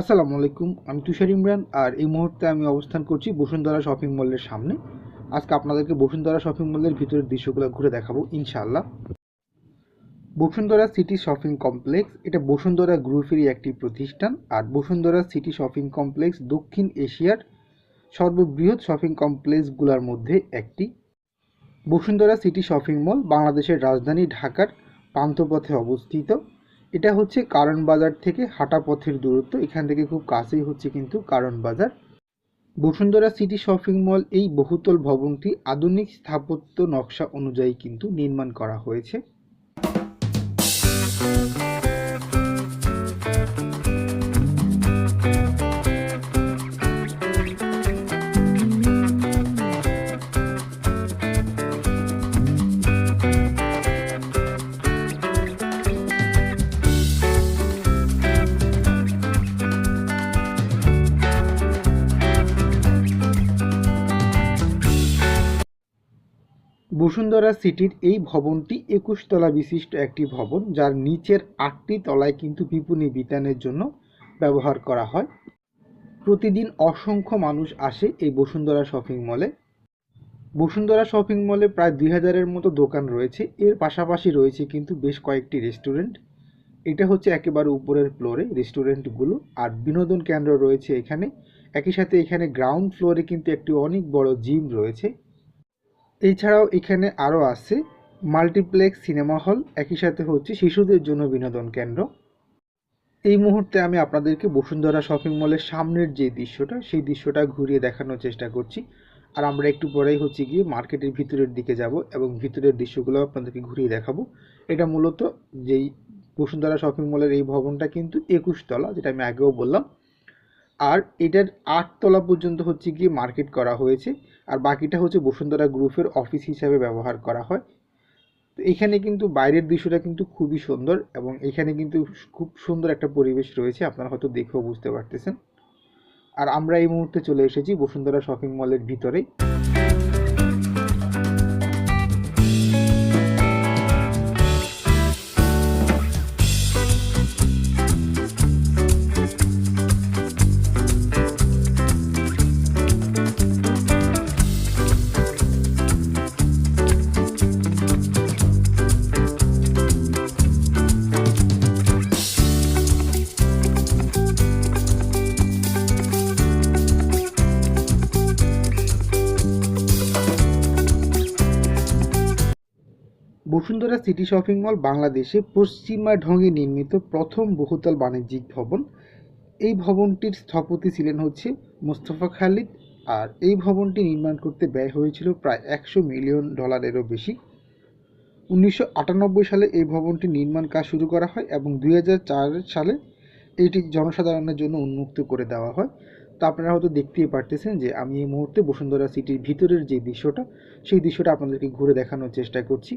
আসসালামু আলাইকুম, আমি তুষার ইমরান আর এই মুহূর্তে আমি অবস্থান করছি বসুন্ধরা শপিং মলের সামনে। আজকে আপনাদেরকে বসুন্ধরা শপিং মলের ভিতরের দৃশ্যগুলো ঘুরে দেখাবো, ইনশাআল্লাহ। বসুন্ধরা সিটি শপিং কমপ্লেক্স, এটা বসুন্ধরা গ্রুপেরই একটি প্রতিষ্ঠান আর বসুন্ধরা সিটি শপিং কমপ্লেক্স দক্ষিণ এশিয়ার সর্ববৃহৎ শপিং কমপ্লেক্সগুলোর মধ্যে একটি। বসুন্ধরা সিটি শপিং মল বাংলাদেশের রাজধানী ঢাকার পান্থপথে অবস্থিত। এটা হচ্ছে কারণ বাজার থেকে হাঁটা পথের দূরত্ব। এখান থেকে খুব কাছেই হচ্ছে কিন্তু কারণ বাজার। বসুন্ধরা সিটি শপিং মল এই বহুতল ভবনটি আধুনিক স্থাপত্য নকশা অনুযায়ী কিন্তু নির্মাণ করা হয়েছে। বসুন্ধরা সিটির এই ভবনটি একুশ তলা বিশিষ্ট একটি ভবন, যার নিচের আটটি তলায় কিন্তু বিপণী বিতানের জন্য ব্যবহার করা হয়। প্রতিদিন অসংখ্য মানুষ আসে এই বসুন্ধরা শপিং মলে। বসুন্ধরা শপিং মলে প্রায় দুই হাজারের মতো দোকান রয়েছে। এর পাশাপাশি রয়েছে কিন্তু বেশ কয়েকটি রেস্টুরেন্ট। এটা হচ্ছে একেবারে উপরের ফ্লোরে রেস্টুরেন্টগুলো আর বিনোদন কেন্দ্র রয়েছে এখানে। একই সাথে এখানে গ্রাউন্ড ফ্লোরে কিন্তু একটি অনেক বড় জিম রয়েছে। এছাড়াও এখানে আরও আছে মাল্টিপ্লেক্স সিনেমা হল, একই সাথে হচ্ছে শিশুদের জন্য বিনোদন কেন্দ্র। এই মুহূর্তে আমি আপনাদেরকে বসুন্ধরা শপিং মলের সামনের যে দৃশ্যটা, সেই দৃশ্যটা ঘুরিয়ে দেখানোর চেষ্টা করছি। আর আমরা একটু পরেই হচ্ছে গিয়ে মার্কেটের ভিতরের দিকে যাব এবং ভিতরের দৃশ্যগুলো আপনাদেরকে ঘুরিয়ে দেখাবো। এটা মূলত যেই বসুন্ধরা শপিং মলের এই ভবনটা কিন্তু একুশ তলা যেটা আমি আগেও বললাম। আর এটার আটতলা পর্যন্ত হচ্ছে গিয়ে মার্কেট করা হয়েছে। আর বাকিটা হচ্ছে বসুন্ধরা গ্রুপের অফিস হিসাবে ব্যবহার করা হয়। তো এখানে কিন্তু বাইরের দৃশ্যটা কিন্তু খুবই সুন্দর এবং এখানে কিন্তু খুব সুন্দর একটা পরিবেশ রয়েছে, আপনারা হয়তো দেখেও বুঝতে পারতেছেন। আর আমরা এই মুহূর্তে চলে এসেছি বসুন্ধরা শপিং মলের ভিতরে বসুন্ধরা সিটি শপিং মল বাংলাদেশে পশ্চিমা ঢঙে নির্মিত প্রথম বহুতল বাণিজ্যিক ভবন। এই ভবনটির স্থপতি ছিলেন হচ্ছে মোস্তফা খালিদ। আর এই ভবনটি নির্মাণ করতে ব্যয় হয়েছিল প্রায় একশো মিলিয়ন ডলারেরও বেশি। উনিশশো আটানব্বই সালে এই ভবনটি নির্মাণ কাজ শুরু করা হয় এবং দু হাজার চার সালে এটি জনসাধারণের জন্য উন্মুক্ত করে দেওয়া হয়। তো আপনারা হয়তো দেখতেই পারতেছেন যে আমি এই মুহূর্তে বসুন্ধরা সিটির ভিতরের যে দৃশ্যটা, সেই দৃশ্যটা আপনাদেরকে ঘুরে দেখানোর চেষ্টা করছি।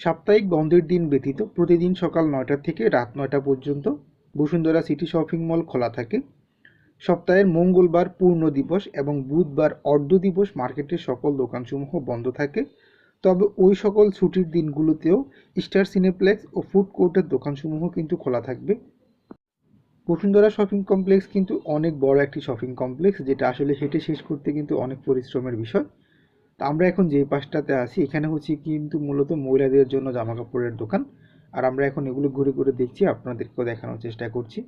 সাপ্তাহিক বন্ধের দিন ব্যতীত প্রতিদিন সকাল নয়টা থেকে রাত নয়টা পর্যন্ত বসুন্ধরা সিটি শপিং মল খোলা থাকে। সপ্তাহের মঙ্গলবার পূর্ণ দিবস এবং বুধবার অর্ধ দিবস মার্কেটের সকল দোকানসমূহ বন্ধ থাকে। তবে ওই সকল ছুটির দিনগুলোতেও স্টার সিনেপ্লেক্স ও ফুড কোর্টের দোকানসমূহ কিন্তু খোলা থাকবে। বসুন্ধরা শপিং কমপ্লেক্স কিন্তু অনেক বড় একটি শপিং কমপ্লেক্স, যেটা আসলে হেঁটে শেষ করতে কিন্তু অনেক পরিশ্রমের বিষয়। তো আমরা এখন যে পাশটাতে আছি, এখানে হচ্ছে কিন্তু মূলত মহিলাদের জন্য জামা কাপড়ের দোকান। আর আমরা এখন এগুলো ঘুরে ঘুরে দেখছি, আপনাদেরকেও দেখানোর চেষ্টা করছি।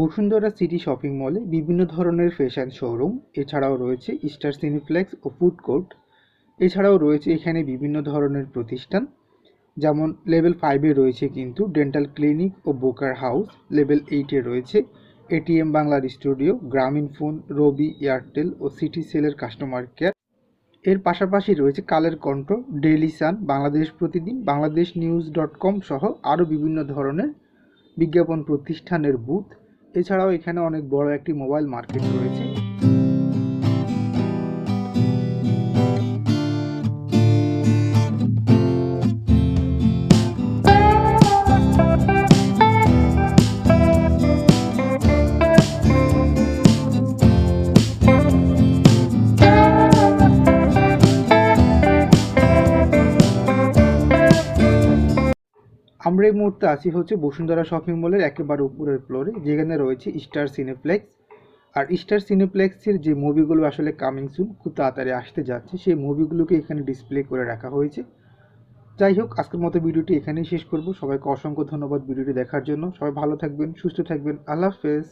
বসুন্ধরা সিটি শপিং মলে বিভিন্ন ধরনের ফ্যাশন শোরুম, এছাড়াও রয়েছে স্টার সিনিপ্লেক্স ও ফুড কোর্ট। এছাড়াও রয়েছে এখানে বিভিন্ন ধরনের প্রতিষ্ঠান, যেমন লেভেল ফাইভে রয়েছে কিন্তু ডেন্টাল ক্লিনিক ও বোকার হাউস, লেভেল এইটে রয়েছে এটিএম বাংলার studio, Grameen phone, Robi, Airtel ও সিটি সেলের কাস্টমার কেয়ার। এর পাশাপাশি রয়েছে কালের কণ্ঠ, ডেইলি সান, বাংলাদেশ প্রতিদিন, বাংলাদেশ নিউজ ডট কম সহ আরও বিভিন্ন ধরনের বিজ্ঞাপন প্রতিষ্ঠানের বুথ। এছাড়াও এখানে অনেক বড় একটি মোবাইল মার্কেট রয়েছে। আমরা এই মুহূর্তে আছি হচ্ছে বসুন্ধরা শপিং মলের একেবারে উপরের ফ্লোরে যেখানে রয়েছে স্টার সিনেপ্লেক্স আর স্টার সিনেপ্লেক্সের যে মুভিগুলো আসলে কামিং সুন খুব তাড়াতাড়ি আসতে যাচ্ছে, সেই মুভিগুলোকে এখানে ডিসপ্লে করে রাখা হয়েছে। যাই হোক, আজকের মতো ভিডিওটি এখানেই শেষ করব। সবাইকে অসংখ্য ধন্যবাদ ভিডিওটি দেখার জন্য। সবাই ভালো থাকবেন, সুস্থ থাকবেন। আল্লাহ হাফেজ।